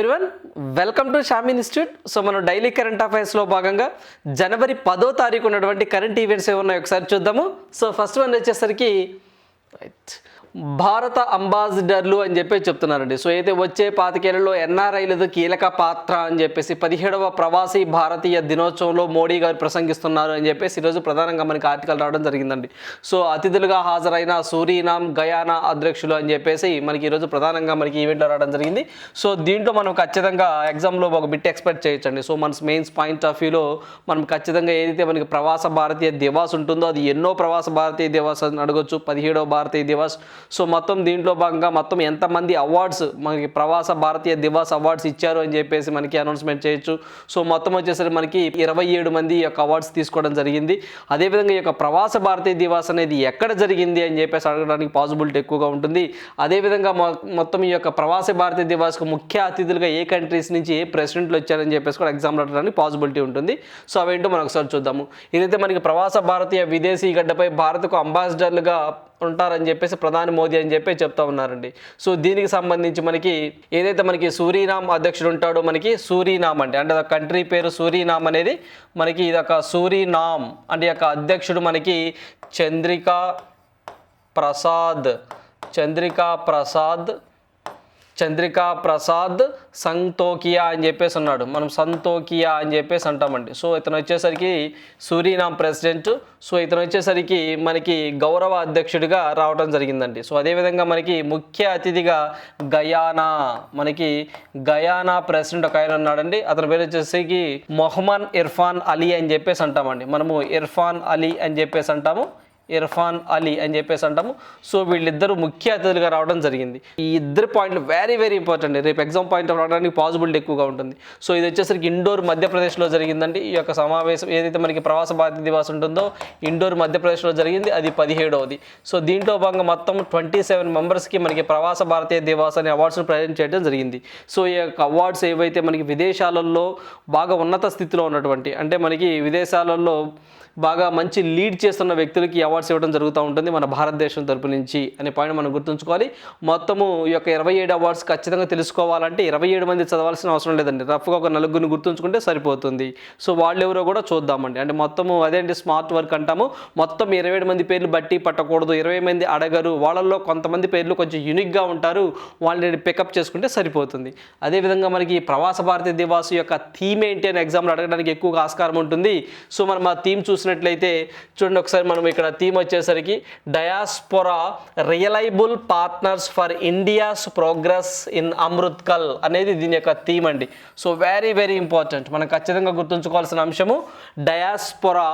Everyone welcome to Shami institute so మనం daily current అఫైర్స్లో భాగంగా జనవరి పదో తారీఖు ఉన్నటువంటి కరెంట్ ఈవెంట్స్ ఏమున్నాయో ఒకసారి చూద్దాము. సో ఫస్ట్ వన్ వచ్చేసరికి రైట్ భారత అంబాసిడర్లు అని చెప్పి చెప్తున్నారండి. సో అయితే వచ్చే పాతికేళ్ళలో ఎన్ఆర్ఐలది కీలక పాత్ర అని చెప్పేసి పదిహేడవ ప్రవాసీ భారతీయ దినోత్సవంలో మోడీ గారు ప్రసంగిస్తున్నారు అని చెప్పేసి ఈరోజు ప్రధానంగా మనకి ఆర్టికల్ రావడం జరిగిందండి. సో అతిథులుగా హాజరైన సూరీనామ్ గయానా అధ్యక్షులు అని చెప్పేసి మనకి ఈరోజు ప్రధానంగా మనకి ఈవెంట్లో రావడం జరిగింది. సో దీంట్లో మనం ఖచ్చితంగా ఎగ్జామ్లో ఒక బిట్ ఎక్స్పెక్ట్ చేయొచ్చండి. సో మన మెయిన్స్ పాయింట్ ఆఫ్ వ్యూలో మనం ఖచ్చితంగా ఏదైతే మనకి ప్రవాస భారతీయ దివాస్ ఉంటుందో అది ఎన్నో ప్రవాస భారతీయ దివాస్ అని అడగొచ్చు. పదిహేడవ భారతీయ దివాస్ సో మొత్తం దీంట్లో భాగంగా మొత్తం ఎంతమంది అవార్డ్స్ మనకి ప్రవాస భారతీయ దివాస్ అవార్డ్స్ ఇచ్చారు అని చెప్పేసి మనకి అనౌన్స్మెంట్ చేయొచ్చు. సో మొత్తం వచ్చేసరికి మనకి ఇరవై ఏడు మంది ఈ యొక్క అవార్డ్స్ తీసుకోవడం జరిగింది. అదేవిధంగా ఈ యొక్క ప్రవాస భారతీయ దివాస్ అనేది ఎక్కడ జరిగింది అని చెప్పేసి అడగడానికి పాసిబిలిటీ ఎక్కువగా ఉంటుంది. అదేవిధంగా మొ- మొత్తం ఈ యొక్క ప్రవాస భారతీయ దివాస్కు ముఖ్య అతిథులుగా ఏ కంట్రీస్ నుంచి ఏ ప్రెసిడెంట్లు వచ్చారని చెప్పేసి కూడా ఎగ్జామ్ అడగడానికి పాసిబిలిటీ ఉంటుంది. సో అవేంటో మనం ఒకసారి చూద్దాము. ఇదైతే మనకి ప్రవాస భారతీయ విదేశీ గడ్డపై భారత్కు అంబాసిడర్లుగా ఉంటారని చెప్పేసి ప్రధాని మోదీ అని చెప్పి చెప్తా ఉన్నారండి. సో దీనికి సంబంధించి మనకి ఏదైతే మనకి సూరీనామ్ అధ్యక్షుడు ఉంటాడో మనకి సూరీనామ్ అంటే అంటే కంట్రీ పేరు సూరీనామ్ అనేది మనకి ఇది ఒక సూరీనామ్. అంటే యొక్క అధ్యక్షుడు మనకి చంద్రికా ప్రసాద్. చంద్రికా ప్రసాద్ చంద్రికా ప్రసాద్ సంతోకియా అని చెప్పేసి ఉన్నాడు మనం సంతోకియా అని చెప్పేసి అంటామండి. సో ఇతను వచ్చేసరికి సూరీనామ్ ప్రెసిడెంట్. సో ఇతను వచ్చేసరికి మనకి గౌరవ అధ్యక్షుడిగా రావడం జరిగిందండి. సో అదేవిధంగా మనకి ముఖ్య అతిథిగా గయానా మనకి గయానా ప్రెసిడెంట్ ఒక ఆయన ఉన్నాడండి. అతని పేరు వచ్చేసరికి మొహమ్మద్ ఇర్ఫాన్ అలీ అని చెప్పేసి అంటామండి. మనము ఇర్ఫాన్ అలీ అని చెప్పేసి అంటాము. ఇర్ఫాన్ అలీ అని చెప్పేసి అంటాము. సో వీళ్ళిద్దరు ముఖ్య అతిథులుగా రావడం జరిగింది. ఈ ఇద్దరు పాయింట్లు వెరీ వెరీ ఇంపార్టెంట్ రేపు ఎగ్జామ్ పాయింట్ రావడానికి పాసిబిలిటీ ఎక్కువగా ఉంటుంది. సో ఇది వచ్చేసరికి ఇండోర్ మధ్యప్రదేశ్లో జరిగిందండి. ఈ యొక్క సమావేశం ఏదైతే మనకి ప్రవాస భారతీయ దివాస్ ఉంటుందో ఇండోర్ మధ్యప్రదేశ్లో జరిగింది. అది పదిహేడవది. సో దీంట్లో భాగంగా మొత్తం ట్వంటీ సెవెన్ మెంబర్స్కి మనకి ప్రవాస భారతీయ దివాస్ అనే అవార్డ్స్ను ప్రజెంట్ చేయడం జరిగింది. సో ఈ యొక్క అవార్డ్స్ ఏవైతే మనకి విదేశాలలో బాగా ఉన్నత స్థితిలో ఉన్నటువంటి అంటే మనకి విదేశాలలో బాగా మంచి లీడ్ చేస్తున్న వ్యక్తులకి అవార్డ్స్ ఇవ్వడం జరుగుతూ ఉంటుంది మన భారతదేశం తరపు నుంచి అనే పాయింట్ మనం గుర్తుంచుకోవాలి. మొత్తము ఈ యొక్క ఇరవై ఏడు అవార్డ్స్ ఖచ్చితంగా తెలుసుకోవాలంటే ఇరవై ఏడు మంది చదవాల్సిన అవసరం లేదండి. రఫ్గా ఒక నలుగురిని గుర్తుంచుకుంటే సరిపోతుంది. సో వాళ్ళు ఎవరో కూడా చూద్దామండి. అంటే మొత్తము అదేంటి స్మార్ట్ వర్క్ అంటాము. మొత్తం ఇరవై ఏడు మంది పేర్లు బట్టి పట్టకూడదు. ఇరవై మంది అడగరు. వాళ్ళల్లో కొంతమంది పేర్లు కొంచెం యూనిక్గా ఉంటారు. వాళ్ళని పికప్ చేసుకుంటే సరిపోతుంది. అదేవిధంగా మనకి ప్రవాస భారతీయ దివాస్ యొక్క థీమ్ ఏంటి అని ఎగ్జామ్లో అడగడానికి ఎక్కువగా ఆస్కారం ఉంటుంది. సో మనం ఆ థీమ్ చూసినట్లయితే చూడండి ఒకసారి మనం ఇక్కడ థీమ్ వచ్చేసరికి diaspora reliable partners for India's progress in Amritkaal అనేది దీని యొక్క థీమ్ అండి. సో వెరీ వెరీ ఇంపార్టెంట్ మనం ఖచ్చితంగా గుర్తుంచుకోవాల్సిన అంశము diaspora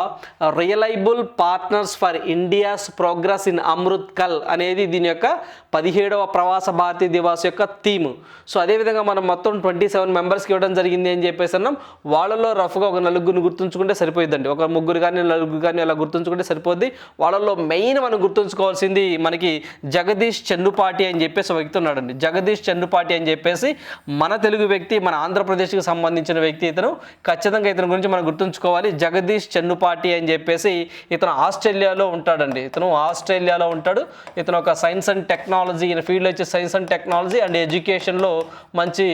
reliable partners for India's progress in Amritkaal అనేది దీని యొక్క పదిహేడవ ప్రవాస భారతీయ దివాస్ యొక్క థీమ్. సో అదేవిధంగా మనం మొత్తం ట్వంటీ సెవెన్ మెంబర్స్కి ఇవ్వడం జరిగింది అని చెప్పేసి అన్నాం. వాళ్ళలో రఫ్గా ఒక నలుగురిని గుర్తుంచుకుంటే సరిపోయిందండి ఒక ముగ్గురు కానీ నలుగురు కానీ అలా గుర్తుంచుకుంటే సరిపోద్ది. వాళ్ళలో మెయిన్ మనం గుర్తుంచుకోవాల్సింది మనకి జగదీష్ చెన్నుపాటి అని చెప్పేసి ఒక వ్యక్తి ఉన్నాడండి. జగదీష్ చెన్నుపాటి అని చెప్పేసి మన తెలుగు వ్యక్తి మన ఆంధ్రప్రదేశ్కి సంబంధించిన వ్యక్తి ఇతను. ఖచ్చితంగా ఇతని గురించి మనం గుర్తుంచుకోవాలి. జగదీష్ చెన్నుపాటి అని చెప్పేసి ఇతను ఆస్ట్రేలియాలో ఉంటాడండి. ఇతను ఆస్ట్రేలియాలో ఉంటాడు. ఇతను ఒక సైన్స్ అండ్ టెక్నాలజీ ఈయన ఫీల్డ్ వచ్చి సైన్స్ అండ్ టెక్నాలజీ అండ్ ఎడ్యుకేషన్లో మంచి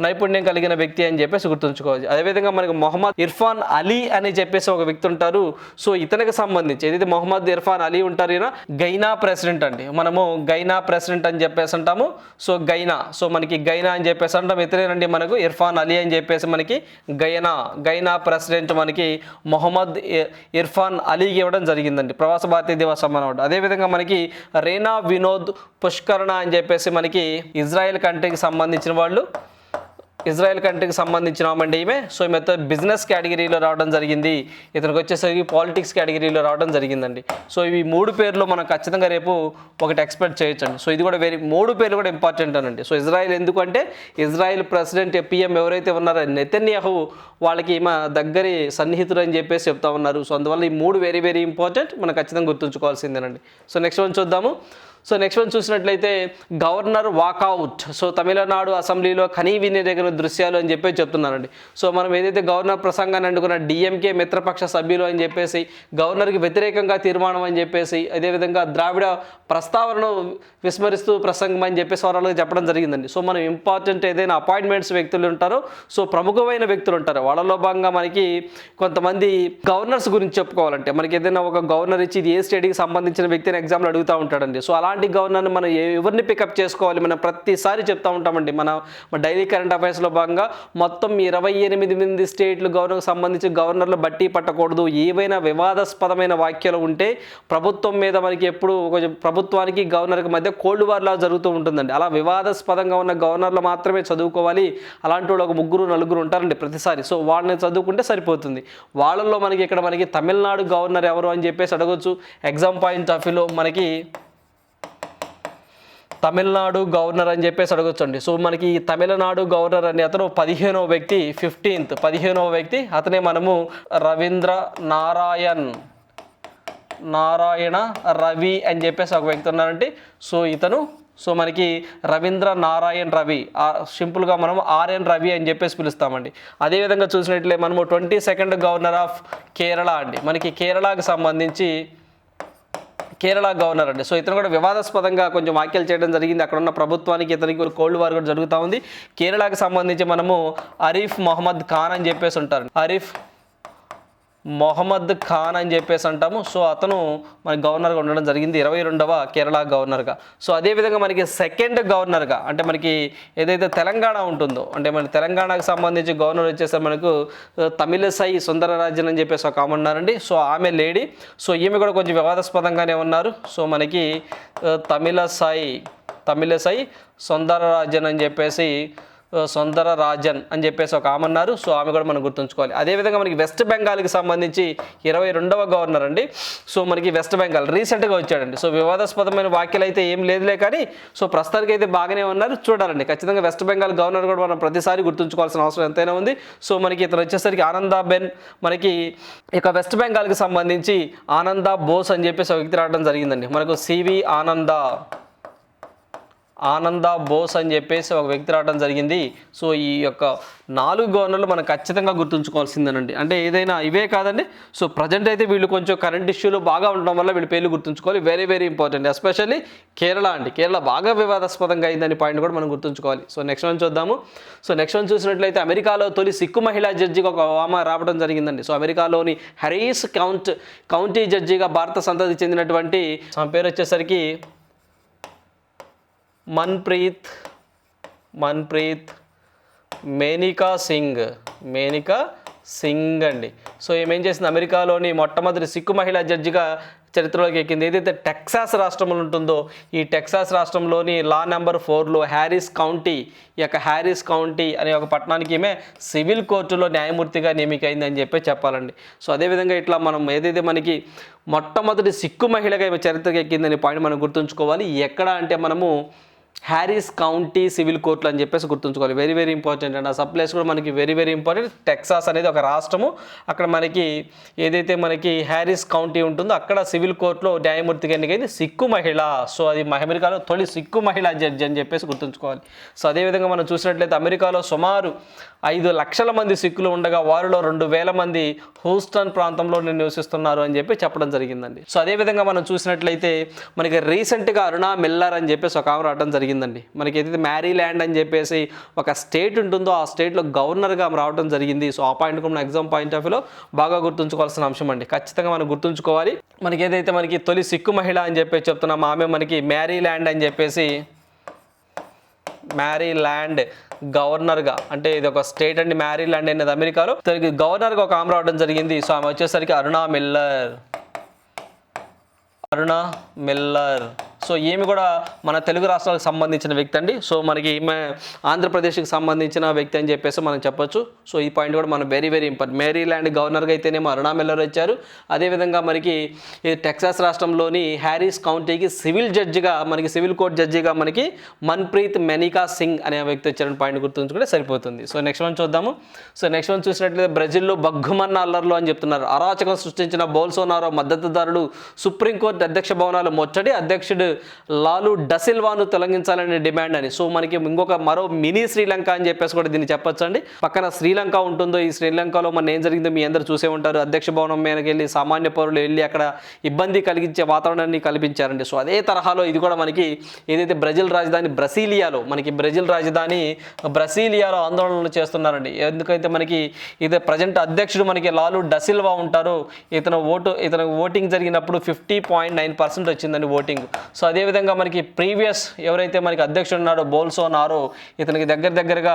నైపుణ్యం కలిగిన వ్యక్తి అని చెప్పేసి గుర్తుంచుకోవాలి. అదేవిధంగా మనకి మొహమ్మద్ ఇర్ఫాన్ అలీ అని చెప్పేసి ఒక వ్యక్తి ఉంటారు. సో ఇతనికి సంబంధించి ఏదైతే మొహమ్మద్ ఇర్ఫాన్ అలీ ఉంటారు ఈయన. గైనా ప్రెసిడెంట్ అండి. మనము గైనా ప్రెసిడెంట్ అని చెప్పేసి అంటాము. సో గైనా. సో మనకి గైనా అని చెప్పేసి అంటాం. ఇతరేనండి మనకు. ఇర్ఫాన్ అలీ అని చెప్పేసి మనకి గైనా గైనా ప్రెసిడెంట్ మనకి మొహమ్మద్ ఇర్ఫాన్ అలీకి ఇవ్వడం జరిగిందండి. ప్రవాస భారతీయ దివస్ అన్నమాట. అదేవిధంగా మనకి రేనా వినోద్ పుష్కరణ అని చెప్పేసి మనకి ఇజ్రాయెల్ కంట్రీకి సంబంధించిన వాళ్ళు ఇజ్రాయెల్ కంట్రీకి సంబంధించిన ఆమండి ఈమె. సో ఈమె బిజినెస్ కేటగిరీలో రావడం జరిగింది. ఇతనికి వచ్చేసరికి పాలిటిక్స్ కేటగిరీలో రావడం జరిగిందండి. సో ఇవి మూడు పేర్లు మనం ఖచ్చితంగా రేపు ఒకటి ఎక్స్పెక్ట్ చేయొచ్చండి. సో ఇది కూడా వెరీ మూడు పేర్లు కూడా ఇంపార్టెంట్ అనండి. సో ఇజ్రాయెల్ ఎందుకంటే ఇజ్రాయెల్ ప్రెసిడెంట్ పిఎం ఎవరైతే ఉన్నారో నెతన్యాహు వాళ్ళకి ఈమె దగ్గరి సన్నిహితుడు అని చెప్పేసి చెప్తా ఉన్నారు. సో అందువల్ల ఈ మూడు వెరీ వెరీ ఇంపార్టెంట్ మనం ఖచ్చితంగా గుర్తుంచుకోవాల్సిందేనండి. సో నెక్స్ట్ వన్ చూద్దాము. సో నెక్స్ట్ వన్ చూసినట్లయితే గవర్నర్ వాకౌట్. సో తమిళనాడు అసెంబ్లీలో కనీ వినియోగ దృశ్యాలు అని చెప్పి చెప్తున్నారండి. సో మనం ఏదైతే గవర్నర్ ప్రసంగాన్ని అనుకున్న డిఎంకే మిత్రపక్ష సభ్యులు అని చెప్పేసి గవర్నర్కి వ్యతిరేకంగా తీర్మానం అని చెప్పేసి అదేవిధంగా ద్రావిడ ప్రస్తావనను విస్మరిస్తూ ప్రసంగం అని చెప్పేసి వాళ్ళకి చెప్పడం జరిగిందండి. సో మనం ఇంపార్టెంట్ ఏదైనా అపాయింట్మెంట్స్ వ్యక్తులు ఉంటారో సో ప్రముఖమైన వ్యక్తులు ఉంటారు. వాళ్ళలో భాగంగా మనకి కొంతమంది గవర్నర్స్ గురించి చెప్పుకోవాలంటే మనకి ఏదైనా ఒక గవర్నర్ ఇచ్చి ఇది ఏ స్టేట్కి సంబంధించిన వ్యక్తిని ఎగ్జామ్లు అడుగుతూ ఉంటాడండి. సో అలా అలాంటి గవర్నర్ని మనం ఎవరిని పికప్ చేసుకోవాలి? మనం ప్రతిసారి చెప్తా ఉంటామండి. మన డైలీ కరెంట్ అఫైర్స్లో భాగంగా మొత్తం ఇరవై ఎనిమిది మంది స్టేట్లు గవర్నర్కి సంబంధించి గవర్నర్లు బట్టి పట్టకూడదు. ఏవైనా వివాదాస్పదమైన వ్యాఖ్యలు ఉంటే ప్రభుత్వం మీద మనకి ఎప్పుడు కొంచెం ప్రభుత్వానికి గవర్నర్కి మధ్య కోల్డ్ వార్లా జరుగుతూ ఉంటుందండి. అలా వివాదాస్పదంగా ఉన్న గవర్నర్లు మాత్రమే చదువుకోవాలి. అలాంటి వాళ్ళు ఒక ముగ్గురు నలుగురు ఉంటారండి ప్రతిసారి. సో వాళ్ళని చదువుకుంటే సరిపోతుంది. వాళ్ళల్లో మనకి ఇక్కడ మనకి తమిళనాడు గవర్నర్ ఎవరు అని చెప్పేసి అడగొచ్చు. ఎగ్జామ్ పాయింట్ ఆఫ్ వ్యూలో మనకి తమిళనాడు గవర్నర్ అని చెప్పేసి అడగొచ్చండి. సో మనకి తమిళనాడు గవర్నర్ అనే అతను పదిహేనవ వ్యక్తి ఫిఫ్టీన్త్ పదిహేనవ వ్యక్తి అతనే మనము రవీంద్ర నారాయణ్ నారాయణ రవి అని చెప్పేసి ఒక వ్యక్తి ఉన్నారండి. సో ఇతను సో మనకి రవీంద్ర నారాయణ్ రవి సింపుల్గా మనం ఆర్ఎన్ రవి అని చెప్పేసి పిలుస్తామండి. అదేవిధంగా చూసినట్లే మనము twenty second governor of Kerala అండి. మనకి కేరళకు సంబంధించి కేరళ గవర్నర్ అండి. సో ఇతను కూడా వివాదాస్పదంగా కొంచెం వ్యాఖ్యలు చేయడం జరిగింది. అక్కడ ఉన్న ప్రభుత్వానికి ఇతనికి కోల్డ్ వార్ కూడా జరుగుతూ ఉంది. కేరళకు సంబంధించి మనము అరీఫ్ మొహమ్మద్ ఖాన్ అని చెప్పేసి ఉంటారు. అరీఫ్ మొహమ్మద్ ఖాన్ అని చెప్పేసి అంటాము. సో అతను మన గవర్నర్గా ఉండడం జరిగింది. ఇరవై రెండవ కేరళ గవర్నర్గా. సో అదేవిధంగా మనకి సెకండ్ గవర్నర్గా అంటే మనకి ఏదైతే తెలంగాణ ఉంటుందో అంటే మన తెలంగాణకు సంబంధించి గవర్నర్ వచ్చేసరికి మనకు తమిళసై సుందరరాజన్ అని చెప్పేసి ఒక ఆమె ఉన్నారండి. సో ఆమె లేడీ. సో ఈమె కూడా కొంచెం వివాదాస్పదంగానే ఉన్నారు. సో మనకి తమిళసాయి తమిళసై సుందరరాజన్ అని చెప్పేసి సొందర రాజన్ అని చెప్పేసి ఒక ఆమె అన్నారు సో ఆమె కూడా మనం గుర్తుంచుకోవాలి. అదేవిధంగా మనకి వెస్ట్ బెంగాల్కి సంబంధించి ఇరవై రెండవ గవర్నర్ అండి. సో మనకి వెస్ట్ బెంగాల్ రీసెంట్గా వచ్చాడండి. సో వివాదాస్పదమైన వ్యాఖ్యలు అయితే ఏం లేదులే కానీ సో ప్రస్తుతానికి అయితే బాగానే ఉన్నారు. చూడాలండి. ఖచ్చితంగా వెస్ట్ బెంగాల్ గవర్నర్ కూడా మనం ప్రతిసారి గుర్తుంచుకోవాల్సిన అవసరం ఎంతైనా ఉంది. సో మనకి ఇతను వచ్చేసరికి ఆనందాబెన్ మనకి ఇక వెస్ట్ బెంగాల్కి సంబంధించి ఆనంద బోస్ అని చెప్పేసి ఒక వ్యక్తి రావడం జరిగిందండి. మనకు సివి ఆనంద. ఆనంద బోస్ అని చెప్పేసి ఒక వ్యక్తి రావడం జరిగింది. సో ఈ యొక్క నాలుగు గవర్నర్లు మనం ఖచ్చితంగా గుర్తుంచుకోవాల్సిందేనండి. అంటే ఏదైనా ఇవే కాదండి. సో ప్రజెంట్ అయితే వీళ్ళు కొంచెం కరెంట్ ఇష్యూలు బాగా ఉండడం వల్ల వీళ్ళ పేర్లు గుర్తుంచుకోవాలి. Very very important. Especially Kerala అండి. కేరళ బాగా వివాదాస్పదంగా అయిందని పాయింట్ కూడా మనం గుర్తుంచుకోవాలి. సో నెక్స్ట్ వన్ చూద్దాము. సో నెక్స్ట్ వన్ చూసినట్లయితే అమెరికాలో తొలి సిక్కు మహిళా జడ్జిగా ఒక వామ రావడం జరిగిందండి. సో అమెరికాలోని హరీస్ కౌంట్ కౌంటీ జడ్జిగా భారత సంతతి చెందినటువంటి పేరు వచ్చేసరికి మన్ప్రీత్ మన్ప్రీత్ మేనికా సింగ్ మేనికా సింగ్ అండి. సో ఏమేం చేసింది? అమెరికాలోని మొట్టమొదటి సిక్కు మహిళా జడ్జిగా చరిత్రలోకి ఎక్కింది. ఏదైతే టెక్సాస్ రాష్ట్రంలో ఉంటుందో ఈ టెక్సాస్ రాష్ట్రంలోని లా నెంబర్ ఫోర్లో హ్యారిస్ కౌంటీ ఈ యొక్క హ్యారిస్ కౌంటీ అనే ఒక పట్టణానికి ఈమె సివిల్ కోర్టులో న్యాయమూర్తిగా నియమికైంది అని చెప్పి చెప్పాలండి. సో అదేవిధంగా ఇట్లా మనం ఏదైతే మనకి మొట్టమొదటి సిక్కు మహిళగా ఈమె చరిత్రకి ఎక్కిందని పాయింట్ మనం గుర్తుంచుకోవాలి. ఎక్కడ అంటే మనము హ్యారిస్ కౌంటీ సివిల్ కోర్టులు అని చెప్పేసి గుర్తుంచుకోవాలి. వెరీ వెరీ ఇంపార్టెంట్ అండి ఆ సబ్ ప్లేస్ కూడా మనకి వెరీ వెరీ ఇంపార్టెంట్ టెక్సాస్ అనేది ఒక రాష్ట్రము. అక్కడ మనకి ఏదైతే మనకి హ్యారిస్ కౌంటీ ఉంటుందో అక్కడ సివిల్ కోర్టులో న్యాయమూర్తిగా ఎన్నికైంది? సిక్కు మహిళ. సో అది అమెరికాలో తొలి సిక్కు మహిళ జడ్జి అని చెప్పేసి గుర్తుంచుకోవాలి. సో అదేవిధంగా మనం చూసినట్లయితే అమెరికాలో సుమారు ఐదు లక్షల మంది సిక్కులు ఉండగా వారిలో రెండు వేల మంది హూస్టన్ ప్రాంతంలో నివసిస్తున్నారు అని చెప్పి చెప్పడం జరిగిందండి. సో అదేవిధంగా మనం చూసినట్లయితే మనకి రీసెంట్గా అరుణా మిల్లర్ అని చెప్పేసి ఒక ఆమె రావడం జరిగిందండి. మనకి ఏదైతే మ్యారీ ల్యాండ్ అని చెప్పేసి ఒక స్టేట్ ఉంటుందో ఆ స్టేట్లో గవర్నర్గా ఆమె రావడం జరిగింది. సో ఆ పాయింట్ కూడా ఎగ్జామ్ పాయింట్ ఆఫ్ వ్యూలో బాగా గుర్తుంచుకోవాల్సిన అంశం అండి. ఖచ్చితంగా మనం గుర్తుంచుకోవాలి. మనకి ఏదైతే మనకి తొలి సిక్కు మహిళ అని చెప్పేసి చెప్తున్నాం ఆమె మనకి మ్యారీ ల్యాండ్ అని చెప్పేసి మ్యారీ ల్యాండ్ గవర్నర్గా అంటే ఇది ఒక స్టేట్ అండి మ్యారీల్యాండ్ అనేది అమెరికాలో. తనకి గవర్నర్గా ఒక ఆమె రావడం జరిగింది. సో ఆమె వచ్చేసరికి Aruna Miller. Aruna Miller. So ఈమె కూడా మన తెలుగు రాష్ట్రాలకు సంబంధించిన వ్యక్తి అండి. సో మనకి ఈమె ఆంధ్రప్రదేశ్కి సంబంధించిన వ్యక్తి అని చెప్పేసి మనం చెప్పొచ్చు. సో ఈ పాయింట్ కూడా మనం వెరీ వెరీ ఇంపార్టెంట్ మేరీల్యాండ్ గవర్నర్గా అయితేనేమో అరుణా మిల్లర్ వచ్చారు. అదేవిధంగా మనకి ఈ టెక్సాస్ రాష్ట్రంలోని హ్యారీస్ కౌంటీకి సివిల్ జడ్జిగా మనకి సివిల్ కోర్ట్ జడ్జిగా మనకి మన్ప్రీత్ మెనికా సింగ్ అనే వ్యక్తి వచ్చారని పాయింట్ గుర్తుంచుకుంటే సరిపోతుంది. సో నెక్స్ట్ వన్ చూద్దాము. సో నెక్స్ట్ వన్ చూసినట్లయితే బ్రెజిల్లో బగ్గుమన్న అల్లర్లు అని చెప్తున్నారు. అరాచకం సృష్టించిన బోల్సోనారో మద్దతుదారుడు సుప్రీంకోర్టు అధ్యక్ష భవనాలు ముచ్చడి అధ్యక్షుడు లాలు డసిల్వాను తొలగించాలనే డిమాండ్ అని. సో మనకి ఇంకొక మరో మినీ శ్రీలంక అని చెప్పేసి కూడా దీన్ని చెప్పొచ్చండి. పక్కన శ్రీలంక ఉంటుందో ఈ శ్రీలంకలో మన ఏం జరిగిందో మీ అందరూ చూసే ఉంటారు. అధ్యక్ష భవనం మీదకి వెళ్ళి సామాన్య పౌరులు వెళ్ళి అక్కడ ఇబ్బంది కలిగించే వాతావరణాన్ని కల్పించారండి. సో అదే తరహాలో ఇది కూడా మనకి ఏదైతే బ్రెజిల్ రాజధాని బ్రసీలియాలో మనకి బ్రెజిల్ రాజధాని బ్రసీలియాలో ఆందోళనలు చేస్తున్నారండి. ఎందుకైతే మనకి ఇది ప్రజెంట్ అధ్యక్షుడు మనకి లాలు డసిల్వా ఉంటారు. ఇతను ఓటు ఇతను ఓటింగ్ జరిగినప్పుడు ఫిఫ్టీ పాయింట్ నైన్ పర్సెంట్ వచ్చిందండి ఓటింగ్. సో అదేవిధంగా మనకి ప్రీవియస్ ఎవరైతే మనకి అధ్యక్షుడు ఉన్నారో బోల్సోనారో ఇతనికి దగ్గర దగ్గరగా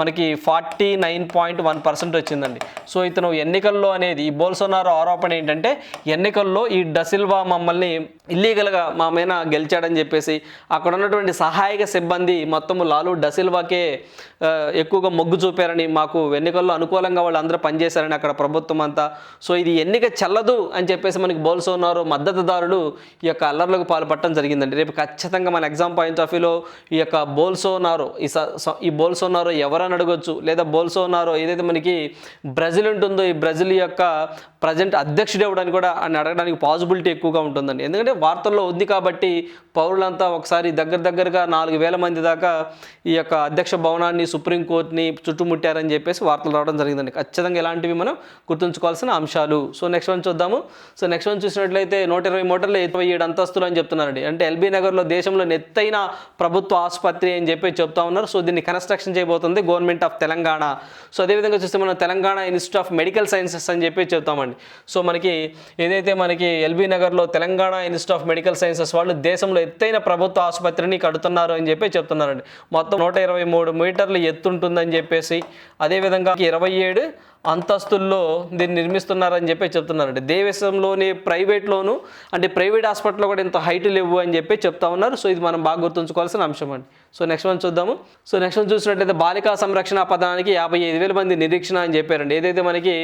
మనకి forty nine point one percent వచ్చిందండి. సో ఇతను ఎన్నికల్లో అనేది ఈ బోల్సోనారో ఆరోపణ ఏంటంటే ఎన్నికల్లో ఈ డసిల్వా మమ్మల్ని ఇల్లీగల్గా మా మీద గెలిచాడని చెప్పేసి అక్కడ ఉన్నటువంటి సహాయక సిబ్బంది మొత్తము లాలు డసిల్వాకే ఎక్కువగా మొగ్గు చూపారని మాకు ఎన్నికల్లో అనుకూలంగా వాళ్ళు అందరూ పనిచేశారని అక్కడ ప్రభుత్వం అంతా. సో ఇది ఎన్నిక చెల్లదు అని చెప్పేసి మనకి బోల్సోనారో మద్దతుదారులు ఈ యొక్క అల్లర్లకు పాల్పడటం జరిగిందండి. రేపు ఖచ్చితంగా మన ఎగ్జామ్ పాయింట్ ఆఫ్ వ్యూలో ఈ యొక్క బోల్సోనారో ఈ స- ఈ బోల్సోనారో ఎవరని అడగొచ్చు? లేదా బోల్సోనారో ఏదైతే మనకి బ్రెజిల్ ఉంటుందో ఈ బ్రెజిల్ యొక్క ప్రజెంట్ అధ్యక్షుడు ఇవ్వడానికి కూడా అని అడగడానికి పాసిబిలిటీ ఎక్కువగా ఉంటుందండి. ఎందుకంటే వార్తల్లో ఉంది కాబట్టి పౌరులంతా ఒకసారి దగ్గర దగ్గరగా నాలుగు వేల మంది దాకా ఈ యొక్క అధ్యక్ష భవనాన్ని సుప్రీంకోర్టుని చుట్టుముట్టారని చెప్పేసి వార్తలు రావడం జరిగిందండి. ఖచ్చితంగా ఇలాంటివి మనం గుర్తుంచుకోవాల్సిన అంశాలు. సో నెక్స్ట్ వన్ చూద్దాము. సో నెక్స్ట్ వన్ చూసినట్లయితే నూట ఇరవై మోటార్లు ఇరవై ఏడు అంతస్తులు అని చెప్తున్నారండి. అంటే ఎల్బీ నగర్లో దేశంలో ఎత్తైన ప్రభుత్వ ఆసుపత్రి అని చెప్పి చెప్తా ఉన్నారు. సో దీన్ని కన్స్ట్రక్షన్ చేయబోతుంది గవర్నమెంట్ ఆఫ్ తెలంగాణ. సో అదేవిధంగా చూస్తే మనం Telangana institute of medical sciences అని చెప్పి చెప్తామండి. సో మనకి ఏదైతే మనకి ఎల్బీ నగర్లో Telangana institute of medical sciences వాళ్ళు దేశంలో ఎత్తైన ప్రభుత్వ ఆసుపత్రిని కడుతున్నారు అని చెప్పి చెప్తున్నారండి. మొత్తం నూట ఇరవై మూడు మీటర్లు ఎత్తుంటుందని చెప్పేసి అదేవిధంగా ఇరవై ఏడు అంతస్తుల్లో దీన్ని నిర్మిస్తున్నారని చెప్పి చెప్తున్నారండి. దేశంలోని ప్రైవేట్లోను అంటే ప్రైవేట్ హాస్పిటల్లో కూడా ఇంత హైట్ లేవు అని చెప్పి చెప్తా ఉన్నారు. సో ఇది మనం బాగా గుర్తుంచుకోవాల్సిన అంశం అండి. సో నెక్స్ట్ వన్ చూద్దాము. సో నెక్స్ట్ వన్ చూసినట్లయితే బాలికా సంరక్షణ పథకానికి యాభై ఐదు వేల మంది నిరీక్షణ అని చెప్పారండి. ఏదైతే మనకి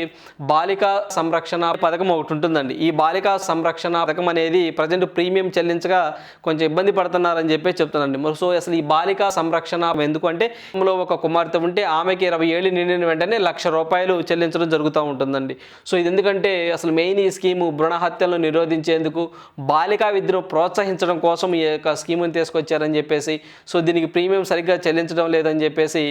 బాలికా సంరక్షణ పథకం ఒకటి ఉంటుందండి. ఈ బాలికా సంరక్షణ పథకం అనేది ప్రజెంట్ ప్రీమియం చెల్లించగా కొంచెం ఇబ్బంది పడుతున్నారని చెప్పి చెప్తున్నారండి మరి సో అసలు ఈ బాలికా సంరక్షణ ఎందుకంటే ఇందులో ఒక కుమార్తె ఉంటే ఆమెకి ఇరవై ఏళ్ళు నిండిన వెంటనే లక్ష రూపాయలు చెల్లించడం జరుగుతూ ఉంటుందండి. సో ఇది ఎందుకంటే అసలు మెయిన్ ఈ స్కీము భ్రూణ హత్యలను నిరోధించేందుకు బాలికా విద్యను ప్రోత్సహించడం కోసం ఈ యొక్క స్కీముని తీసుకొచ్చారని చెప్పేసి సో దీనికి ప్రీమియం సరిగ్గా చెల్లించడం లేదని చెప్పేసి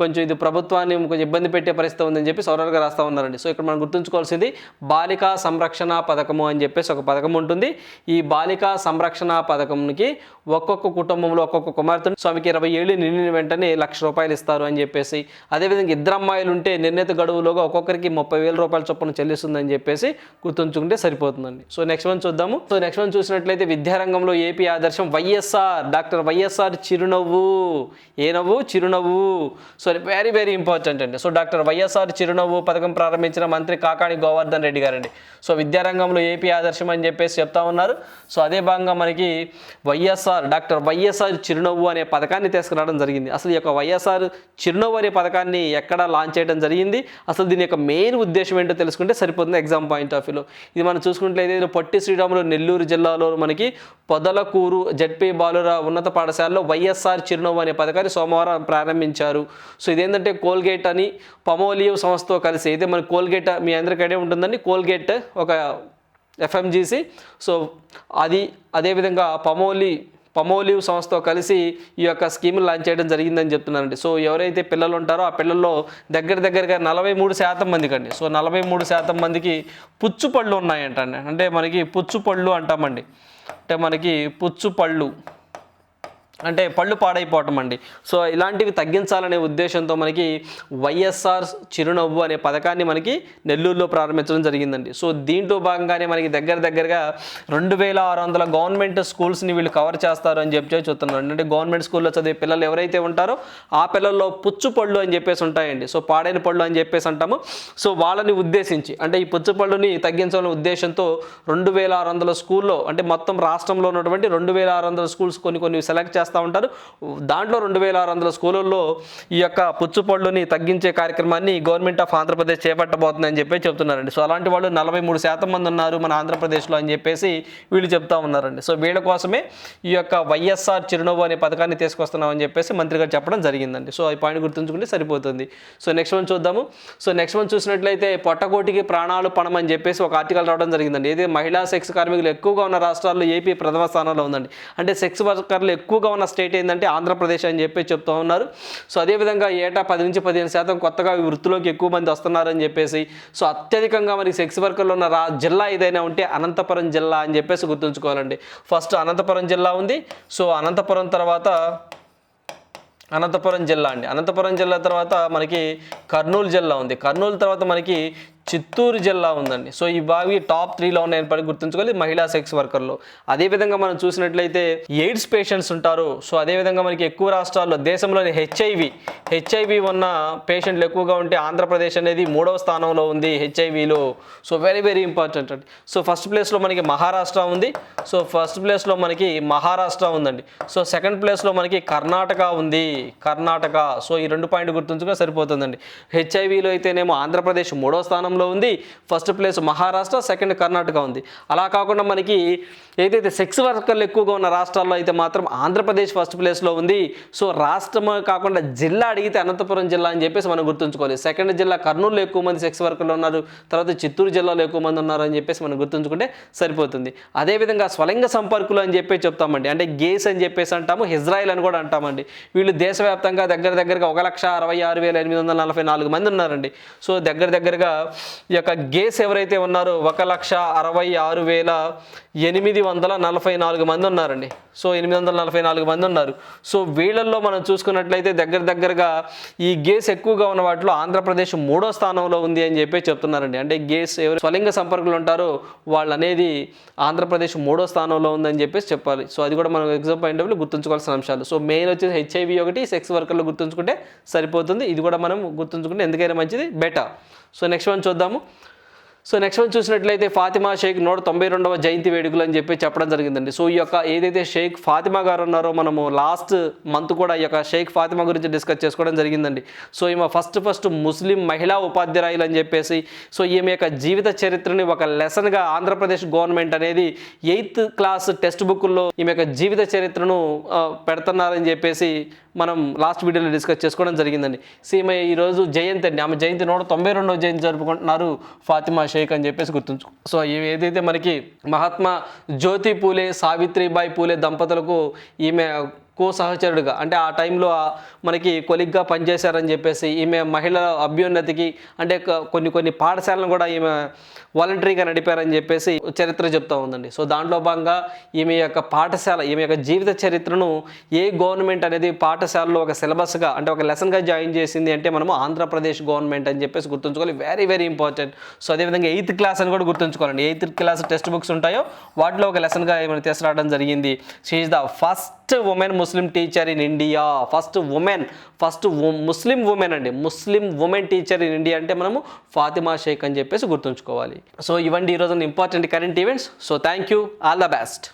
కొంచెం ఇది ప్రభుత్వాన్ని కొంచెం ఇబ్బంది పెట్టే పరిస్థితి ఉందని చెప్పి సౌరర్గా రాస్తూ ఉన్నారండి. సో ఇక్కడ మనం గుర్తుంచుకోవాల్సింది బాలికా సంరక్షణ పథకము అని చెప్పేసి ఒక పథకం ఉంటుంది. ఈ బాలికా సంరక్షణ పథకంకి ఒక్కొక్క కుటుంబంలో ఒక్కొక్క కుమార్తెను స్వామికి ఇరవై ఏళ్ళు నిండిన వెంటనే లక్ష రూపాయలు ఇస్తారు అని చెప్పేసి అదేవిధంగా ఇద్దరు అమ్మాయిలు ఉంటే నిర్ణీత గడువులోగా ఒక్కొక్కరికి ముప్పై వేల రూపాయల చొప్పున చెల్లిస్తుందని చెప్పేసి గుర్తుంచుకుంటే సరిపోతుందండి. సో నెక్స్ట్ వన్ చూద్దాము. సో నెక్స్ట్ వన్ చూసినట్లయితే విద్యారంగంలో ఏపీ ఆదర్శం వైఎస్ఆర్ డాక్టర్ వైఎస్ఆర్ చిరునవ్వు ఏ నవ్వు? చిరునవ్వు. సో వెరీ వెరీ ఇంపార్టెంట్ అండి. సో డాక్టర్ వైఎస్ఆర్ చిరునవ్వు పథకం ప్రారంభించిన మంత్రి కాకాణి గోవర్ధన్ రెడ్డి గారండి. సో విద్యారంగంలో ఏపీ ఆదర్శం అని చెప్పేసి చెప్తా ఉన్నారు. సో అదే భాగంగా మనకి వైఎస్ఆర్ డాక్టర్ వైఎస్ఆర్ చిరునవ్వు అనే పథకాన్ని తీసుకురావడం జరిగింది. అసలు ఈ యొక్క వైఎస్ఆర్ చిరునవ్వు అనే పథకాన్ని ఎక్కడ లాంచ్ చేయడం జరిగింది? అసలు దీని యొక్క మెయిన్ ఉద్దేశం ఏంటో తెలుసుకుంటే సరిపోతుంది ఎగ్జామ్ పాయింట్ ఆఫ్ వ్యూలో ఇది మనం చూసుకున్నట్లయితే పొట్టి శ్రీరాములు నెల్లూరు జిల్లాలో మనకి పొదలకూరు జడ్పీ బాలుర ఉన్నత పాఠశాలలో వైఎస్ఆర్ చిరునవ్వు అనే పథకాన్ని సోమవారం ప్రారంభించారు. సో ఇదేంటంటే కోల్గేట్ అని పమోలియో సంస్థతో కలిసి అయితే మన కోల్గేట్ మీ అందరికడే ఐడియా ఉంటుందండి. కోల్గేట్ ఒక ఎఫ్ఎంజీసీ. సో అది అదేవిధంగా పమోలి పమోలివ్ సంస్థతో కలిసి ఈ యొక్క స్కీమ్ లాంచ్ చేయడం జరిగిందని చెప్తున్నారండి. సో ఎవరైతే పిల్లలు ఉంటారో ఆ పిల్లల్లో దగ్గర దగ్గరగా నలభై మూడు శాతం మందికి అండి. సో నలభై మూడు శాతం మందికి పుచ్చు పళ్ళు ఉన్నాయంటండి. అంటే మనకి పుచ్చు పళ్ళు అంటామండి. అంటే మనకి పుచ్చు పళ్ళు అంటే పళ్ళు పాడైపోవటం అండి. సో ఇలాంటివి తగ్గించాలనే ఉద్దేశంతో మనకి వైఎస్ఆర్ చిరునవ్వు అనే పథకాన్ని మనకి నెల్లూరులో ప్రారంభించడం జరిగిందండి. సో దీంట్లో భాగంగానే మనకి దగ్గర దగ్గరగా రెండు వేల ఆరు వందల గవర్నమెంట్ స్కూల్స్ని వీళ్ళు కవర్ చేస్తారు అని చెప్పి చూస్తున్నారు అంటే గవర్నమెంట్ స్కూల్లో చదివే పిల్లలు ఎవరైతే ఉంటారో ఆ పిల్లల్లో పుచ్చు పళ్ళు అని చెప్పేసి ఉంటాయండి. సో పాడైన పళ్ళు అని చెప్పేసి అంటాము. సో వాళ్ళని ఉద్దేశించి అంటే ఈ పుచ్చు పళ్ళుని తగ్గించాలనే ఉద్దేశంతో రెండు వేల ఆరు వందల స్కూల్లో అంటే మొత్తం రాష్ట్రంలో ఉన్నటువంటి రెండు వేల ఆరు వందల స్కూల్స్ కొన్ని కొన్ని సెలెక్ట్ చేస్తారు. చేస్తూ ఉంటారు. దాంట్లో రెండు వేల ఆరు వందల స్కూళ్ళల్లో ఈ యొక్క పుచ్చుపళ్ళుని తగ్గించే కార్యక్రమాన్ని గవర్నమెంట్ ఆఫ్ ఆంధ్రప్రదేశ్ చేపట్టబోతుందని చెప్పి చెప్తున్నారండి. సో అలాంటి వాళ్ళు నలభై మూడు శాతం మంది ఉన్నారు మన ఆంధ్రప్రదేశ్లో అని చెప్పేసి వీళ్ళు చెప్తా ఉన్నారండి. సో వీళ్ళ కోసమే ఈ యొక్క వైఎస్ఆర్ చిరునవ్వు అనే పథకాన్ని తీసుకొస్తున్నామని చెప్పేసి మంత్రి గారు చెప్పడం జరిగిందండి. సో ఈ పాయింట్ గుర్తుంచుకుంటే సరిపోతుంది. సో నెక్స్ట్ వన్ చూద్దాము. సో నెక్స్ట్ వన్ చూసినట్లయితే పొట్టకోటికి ప్రాణాలు పణమని అని చెప్పేసి ఒక ఆర్టికల్ రావడం జరిగిందండి. ఏదైతే మహిళా సెక్స్ కార్మికులు ఎక్కువగా ఉన్న రాష్ట్రాల్లో ఏపీ ప్రథమ స్థానంలో ఉందండి. అంటే సెక్స్ వర్కర్లు ఎక్కువగా ఉన్న స్టేట్ ఏంటంటే ఆంధ్రప్రదేశ్ అని చెప్పి చెప్తూ ఉన్నారు. సో అదేవిధంగా ఏటా పది నుంచి పదిహేను శాతం కొత్తగా ఈ వృత్తిలోకి ఎక్కువ మంది వస్తున్నారని చెప్పేసి సో అత్యధికంగా మరి సెక్స్ వర్కర్లు ఉన్న రా జిల్లా ఏదైనా ఉంటే అనంతపురం జిల్లా అని చెప్పేసి గుర్తుంచుకోవాలండి. ఫస్ట్ అనంతపురం జిల్లా ఉంది. సో అనంతపురం తర్వాత అనంతపురం జిల్లా అండి. అనంతపురం జిల్లా తర్వాత మనకి కర్నూలు జిల్లా ఉంది. కర్నూలు తర్వాత మనకి చిత్తూరు జిల్లా ఉందండి. సో ఈ బావి టాప్ త్రీలో ఉన్నాయని పడి గుర్తుంచుకోవాలి మహిళా సెక్స్ వర్కర్లు. అదేవిధంగా మనం చూసినట్లయితే ఎయిడ్స్ పేషెంట్స్ ఉంటారు. సో అదేవిధంగా మనకి ఎక్కువ రాష్ట్రాల్లో దేశంలోని హెచ్ఐవి హెచ్ఐవి ఉన్న పేషెంట్లు ఎక్కువగా ఉంటే ఆంధ్రప్రదేశ్ అనేది మూడవ స్థానంలో ఉంది హెచ్ఐవిలో. సో వెరీ వెరీ ఇంపార్టెంట్ అండి. సో ఫస్ట్ ప్లేస్లో మనకి మహారాష్ట్ర ఉంది. సో ఫస్ట్ ప్లేస్లో మనకి మహారాష్ట్ర ఉందండి. సో సెకండ్ ప్లేస్లో మనకి కర్ణాటక ఉంది. కర్ణాటక. సో ఈ రెండు పాయింట్ గుర్తుంచుకో సరిపోతుందండి. హెచ్ఐవిలో అయితేనేమో ఆంధ్రప్రదేశ్ మూడో స్థానం స్థానంలో ఉంది. First place Maharashtra second Karnataka ఉంది. అలా కాకుండా మనకి ఏదైతే సెక్స్ వర్కర్లు ఎక్కువగా ఉన్న రాష్ట్రాల్లో అయితే మాత్రం ఆంధ్రప్రదేశ్ ఫస్ట్ ప్లేస్లో ఉంది. సో రాష్ట్రం కాకుండా జిల్లా అడిగితే అనంతపురం జిల్లా అని చెప్పేసి మనం గుర్తుంచుకోవాలి. సెకండ్ జిల్లా కర్నూలులో ఎక్కువ మంది సెక్స్ వర్కర్లు ఉన్నారు. తర్వాత చిత్తూరు జిల్లాలో ఎక్కువ మంది ఉన్నారు అని చెప్పేసి మనం గుర్తుంచుకుంటే సరిపోతుంది. అదేవిధంగా స్వలింగ సంపర్కులు అని చెప్పి చెప్తామండి. అంటే గేస్ అని చెప్పేసి అంటాము ఇజ్రాయిల్ అని కూడా అంటామండి. వీళ్ళు దేశవ్యాప్తంగా దగ్గర దగ్గరగా ఒక లక్ష అరవై ఆరు వేల ఎనిమిది వందల నలభై నాలుగు మంది ఉన్నారండి. సో దగ్గర దగ్గరగా ఈ యొక్క గేస్ ఎవరైతే ఉన్నారో ఒక లక్ష అరవై ఆరు వేల ఎనిమిది వందల నలభై నాలుగు మంది ఉన్నారండి. సో ఎనిమిది వందల నలభై నాలుగు మంది ఉన్నారు. సో వీళ్ళల్లో మనం చూసుకున్నట్లయితే దగ్గర దగ్గరగా ఈ గేస్ ఎక్కువగా ఉన్న వాటిలో ఆంధ్రప్రదేశ్ మూడో స్థానంలో ఉంది అని చెప్పి చెప్తున్నారండి. అంటే గేస్ ఎవరు స్వలింగ సంపర్కులు ఉంటారో వాళ్ళు అనేది ఆంధ్రప్రదేశ్ మూడో స్థానంలో ఉందని చెప్పేసి చెప్పాలి. సో అది కూడా మనం ఎగ్జామ్ పాయింట్ ఆఫ్ గుర్తుంచుకోవాల్సిన అంశాలు. సో మెయిన్ వచ్చేసి హెచ్ఐవి ఒకటి సెక్స్ వర్కర్లు గుర్తుంచుకుంటే సరిపోతుంది. ఇది కూడా మనం గుర్తుంచుకుంటే ఎందుకైనా మంచిది బెటర్. సో నెక్స్ట్ వన్ చూద్దాము. సో నెక్స్ట్ వన్ చూసినట్లయితే ఫాతిమా షేక్ నూట తొంభై రెండవ జయంతి వేడుకలు అని చెప్పి చెప్పడం జరిగిందండి. సో ఈ యొక్క ఏదైతే షేక్ ఫాతిమా గారు ఉన్నారో మనము లాస్ట్ మంత్ కూడా ఈ యొక్క షేక్ ఫాతిమా గురించి డిస్కస్ చేసుకోవడం జరిగిందండి. సో ఈమె ఫస్ట్ ఫస్ట్ ముస్లిం మహిళా ఉపాధ్యాయులు అని చెప్పేసి సో ఈమె యొక్క జీవిత చరిత్రని ఒక లెసన్గా ఆంధ్రప్రదేశ్ గవర్నమెంట్ అనేది ఎయిత్ క్లాస్ టెక్స్ట్ బుక్లో ఈమె యొక్క జీవిత చరిత్రను పెడుతున్నారని చెప్పేసి మనం లాస్ట్ వీడియోలో డిస్కస్ చేసుకోవడం జరిగిందండి. సీమ ఈరోజు జయంతి అండి. ఆమె జయంతి నూట తొంభై రెండవ జయంతి జరుపుకుంటున్నారు ఫాతిమా షేక్ అని చెప్పేసి గుర్తుంచు సో ఇవి ఏదైతే మనకి మహాత్మా జ్యోతి పూలే సావిత్రిబాయి పూలే దంపతులకు ఈమె కో సహచరుడుగా అంటే ఆ టైంలో మనకి కొలిగ్గా పనిచేశారని చెప్పేసి ఈమె మహిళల అభ్యున్నతికి అంటే కొన్ని కొన్ని పాఠశాలను కూడా ఈమె వాలంటరీగా నడిపారని చెప్పేసి చరిత్ర చెప్తా ఉందండి. సో దాంట్లో భాగంగా ఈమె యొక్క పాఠశాల ఈమె యొక్క జీవిత చరిత్రను ఏ గవర్నమెంట్ అనేది పాఠశాలలో ఒక సిలబస్గా అంటే ఒక లెసన్గా జాయిన్ చేసింది అంటే మనము ఆంధ్రప్రదేశ్ గవర్నమెంట్ అని చెప్పేసి గుర్తుంచుకోవాలి. Very very important. సో అదేవిధంగా ఎయిత్ క్లాస్ అని కూడా గుర్తుంచుకోవాలండి. ఎయిత్ క్లాస్ టెక్స్ట్ బుక్స్ ఉంటాయో వాటిలో ఒక లెసన్గా ఏమైనా తీసుకురావడం జరిగింది. She the first first women Muslim teacher in India. First women first Muslim women అండి. Muslim women teacher in India అంటే మనము ఫాతిమా షేక్ అని చెప్పేసి గుర్తుంచుకోవాలి. సో ఇవండి ఈరోజు important current events so thank you all the best